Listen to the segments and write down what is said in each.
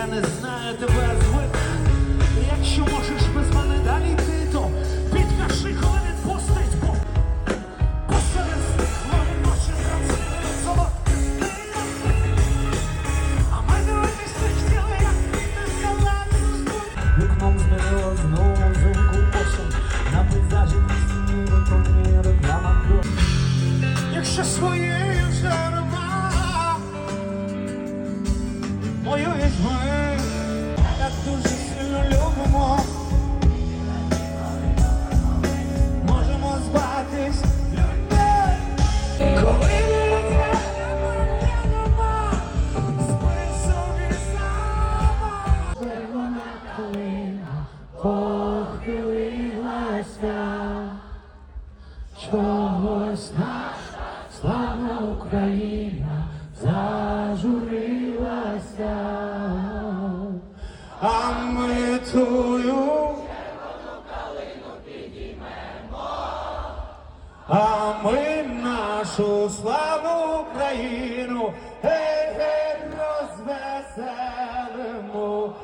я не знаю тебе звик. Якщо можеш без мене далі йти, то підкажи, коли відпустить, бо посеред твої ночі зранцеві солодкий. А ми дивитись не хотіли, як ти сказала Вікном змінила знову зумку на пейзажі вісні випроміє реклама. Якщо свої Ми так дуже сильно любимо. Можемо збатись людей. Коли не нема, спи собі сама. Червона калина похилилася, чогось наша славна Україна А ми тую. А ми нашу славну Україну гей, гей, розвеселимо,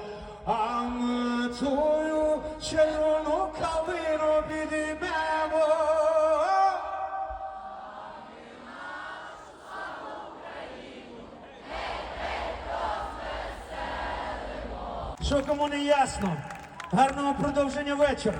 а ми тую червону калину підіймемо. Що кому не ясно? Гарного продовження вечора.